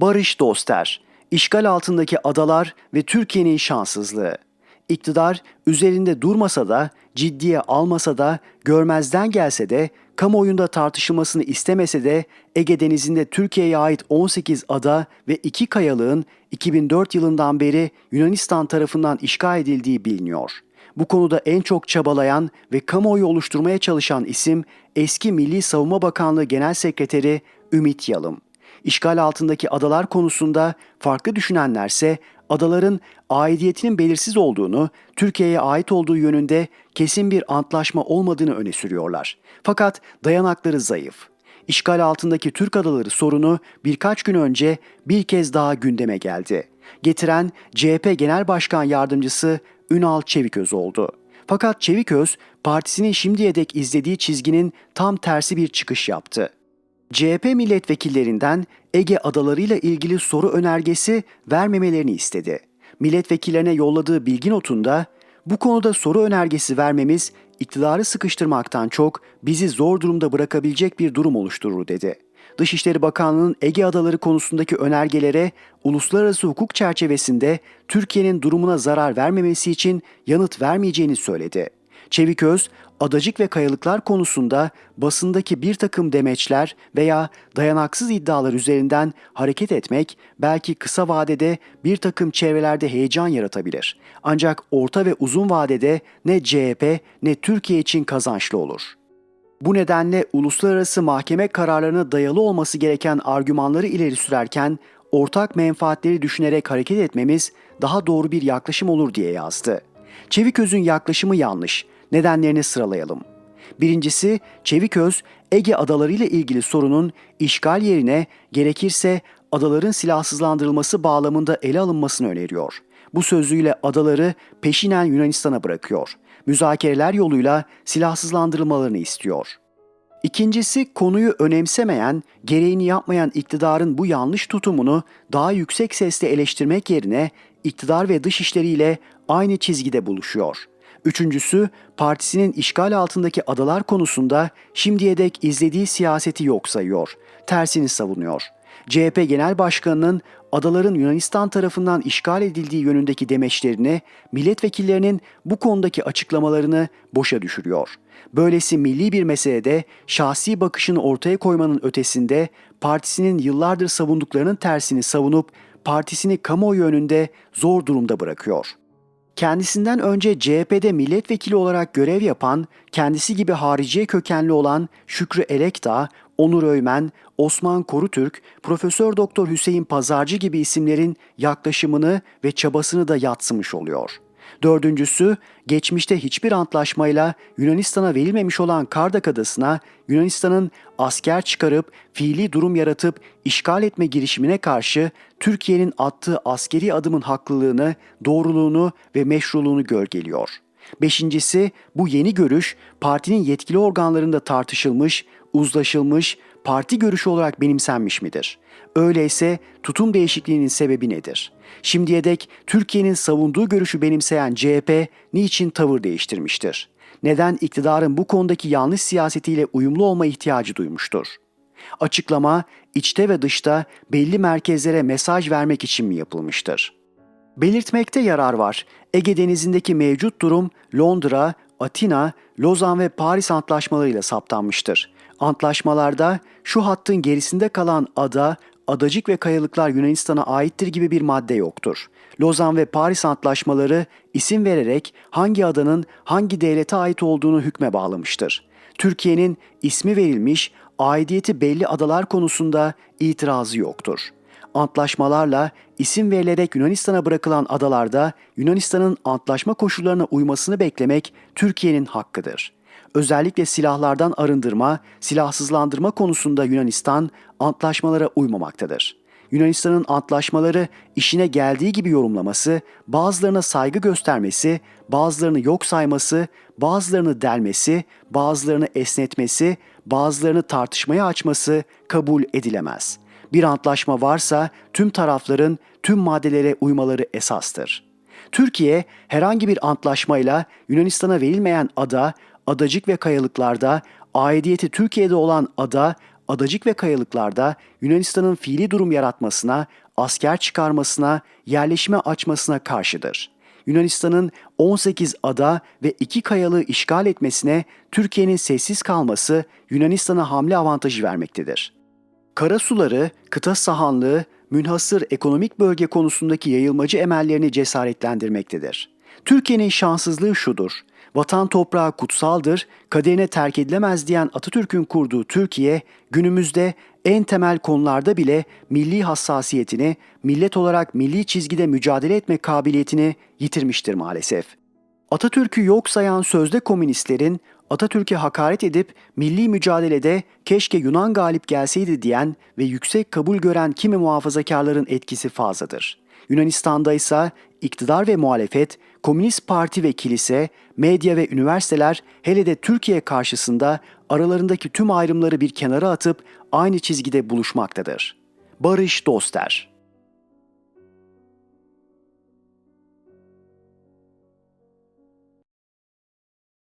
Barış Doster, işgal altındaki adalar ve Türkiye'nin şanssızlığı. İktidar üzerinde durmasa da, ciddiye almasa da, görmezden gelse de, kamuoyunda tartışılmasını istemese de Ege Denizi'nde Türkiye'ye ait 18 ada ve iki kayalığın 2004 yılından beri Yunanistan tarafından işgal edildiği biliniyor. Bu konuda en çok çabalayan ve kamuoyu oluşturmaya çalışan isim eski Milli Savunma Bakanlığı Genel Sekreteri Ümit Yalım. İşgal altındaki adalar konusunda farklı düşünenlerse adaların aidiyetinin belirsiz olduğunu, Türkiye'ye ait olduğu yönünde kesin bir antlaşma olmadığını öne sürüyorlar. Fakat dayanakları zayıf. İşgal altındaki Türk adaları sorunu birkaç gün önce bir kez daha gündeme geldi. Getiren CHP Genel Başkan Yardımcısı Ünal Çeviköz oldu. Fakat Çeviköz partisinin şimdiye dek izlediği çizginin tam tersi bir çıkış yaptı. CHP milletvekillerinden Ege adalarıyla ilgili soru önergesi vermemelerini istedi. Milletvekillerine yolladığı bilgi notunda bu konuda soru önergesi vermemiz iktidarı sıkıştırmaktan çok bizi zor durumda bırakabilecek bir durum oluşturur dedi. Dışişleri Bakanlığı'nın Ege adaları konusundaki önergelere uluslararası hukuk çerçevesinde Türkiye'nin durumuna zarar vermemesi için yanıt vermeyeceğini söyledi. Çeviköz, adacık ve kayalıklar konusunda basındaki bir takım demeçler veya dayanaksız iddialar üzerinden hareket etmek belki kısa vadede bir takım çevrelerde heyecan yaratabilir. Ancak orta ve uzun vadede ne CHP ne Türkiye için kazançlı olur. Bu nedenle uluslararası mahkeme kararlarına dayalı olması gereken argümanları ileri sürerken ortak menfaatleri düşünerek hareket etmemiz daha doğru bir yaklaşım olur diye yazdı. Çeviköz'ün yaklaşımı yanlış. Nedenlerini sıralayalım. Birincisi Çeviköz Ege adaları ile ilgili sorunun işgal yerine gerekirse adaların silahsızlandırılması bağlamında ele alınmasını öneriyor. Bu sözüyle adaları peşinen Yunanistan'a bırakıyor. Müzakereler yoluyla silahsızlandırılmalarını istiyor. İkincisi konuyu önemsemeyen, gereğini yapmayan iktidarın bu yanlış tutumunu daha yüksek sesle eleştirmek yerine iktidar ve dışişleriyle aynı çizgide buluşuyor. Üçüncüsü partisinin işgal altındaki adalar konusunda şimdiye dek izlediği siyaseti yok sayıyor. Tersini savunuyor. CHP Genel Başkanı'nın adaların Yunanistan tarafından işgal edildiği yönündeki demeçlerini, milletvekillerinin bu konudaki açıklamalarını boşa düşürüyor. Böylesi milli bir meselede şahsi bakışını ortaya koymanın ötesinde partisinin yıllardır savunduklarının tersini savunup partisini kamuoyu önünde zor durumda bırakıyor. Kendisinden önce CHP'de milletvekili olarak görev yapan, kendisi gibi hariciye kökenli olan Şükrü Elekdağ, Onur Öymen, Osman Korutürk, Profesör Doktor Hüseyin Pazarcı gibi isimlerin yaklaşımını ve çabasını da yatsımış oluyor. Dördüncüsü, geçmişte hiçbir antlaşmayla Yunanistan'a verilmemiş olan Kardak Adası'na Yunanistan'ın asker çıkarıp fiili durum yaratıp işgal etme girişimine karşı Türkiye'nin attığı askeri adımın haklılığını, doğruluğunu ve meşruluğunu gölgeliyor. Beşincisi, bu yeni görüş partinin yetkili organlarında tartışılmış, uzlaşılmış, parti görüşü olarak benimsenmiş midir? Öyleyse tutum değişikliğinin sebebi nedir? Şimdiye dek Türkiye'nin savunduğu görüşü benimseyen CHP niçin tavır değiştirmiştir? Neden iktidarın bu konudaki yanlış siyasetiyle uyumlu olma ihtiyacı duymuştur? Açıklama içte ve dışta belli merkezlere mesaj vermek için mi yapılmıştır? Belirtmekte yarar var. Ege Denizi'ndeki mevcut durum Londra, Atina, Lozan ve Paris antlaşmalarıyla saptanmıştır. Antlaşmalarda şu hattın gerisinde kalan ada, adacık ve kayalıklar Yunanistan'a aittir gibi bir madde yoktur. Lozan ve Paris antlaşmaları isim vererek hangi adanın hangi devlete ait olduğunu hükme bağlamıştır. Türkiye'nin ismi verilmiş, aidiyeti belli adalar konusunda itirazı yoktur. Antlaşmalarla isim verilerek Yunanistan'a bırakılan adalarda Yunanistan'ın antlaşma koşullarına uymasını beklemek Türkiye'nin hakkıdır. Özellikle silahlardan arındırma, silahsızlandırma konusunda Yunanistan antlaşmalara uymamaktadır. Yunanistan'ın antlaşmaları işine geldiği gibi yorumlaması, bazılarına saygı göstermesi, bazılarını yok sayması, bazılarını delmesi, bazılarını esnetmesi, bazılarını tartışmaya açması kabul edilemez. Bir antlaşma varsa tüm tarafların tüm maddelere uymaları esastır. Türkiye herhangi bir antlaşmayla Yunanistan'a verilmeyen ada, adacık ve kayalıklarda aidiyeti Türkiye'de olan ada, adacık ve kayalıklarda Yunanistan'ın fiili durum yaratmasına, asker çıkarmasına, yerleşime açmasına karşıdır. Yunanistan'ın 18 ada ve 2 kayalığı işgal etmesine Türkiye'nin sessiz kalması Yunanistan'a hamle avantajı vermektedir. Karasuları, kıta sahanlığı, münhasır ekonomik bölge konusundaki yayılmacı emellerini cesaretlendirmektedir. Türkiye'nin şanssızlığı şudur. Vatan toprağı kutsaldır, kaderine terk edilemez diyen Atatürk'ün kurduğu Türkiye, günümüzde en temel konularda bile milli hassasiyetini, millet olarak milli çizgide mücadele etme kabiliyetini yitirmiştir maalesef. Atatürk'ü yok sayan sözde komünistlerin Atatürk'e hakaret edip milli mücadelede keşke Yunan galip gelseydi diyen ve yüksek kabul gören kimi muhafazakarların etkisi fazladır. Yunanistan'da ise iktidar ve muhalefet, Komünist Parti ve kilise, medya ve üniversiteler hele de Türkiye karşısında aralarındaki tüm ayrımları bir kenara atıp aynı çizgide buluşmaktadır. Barış Doster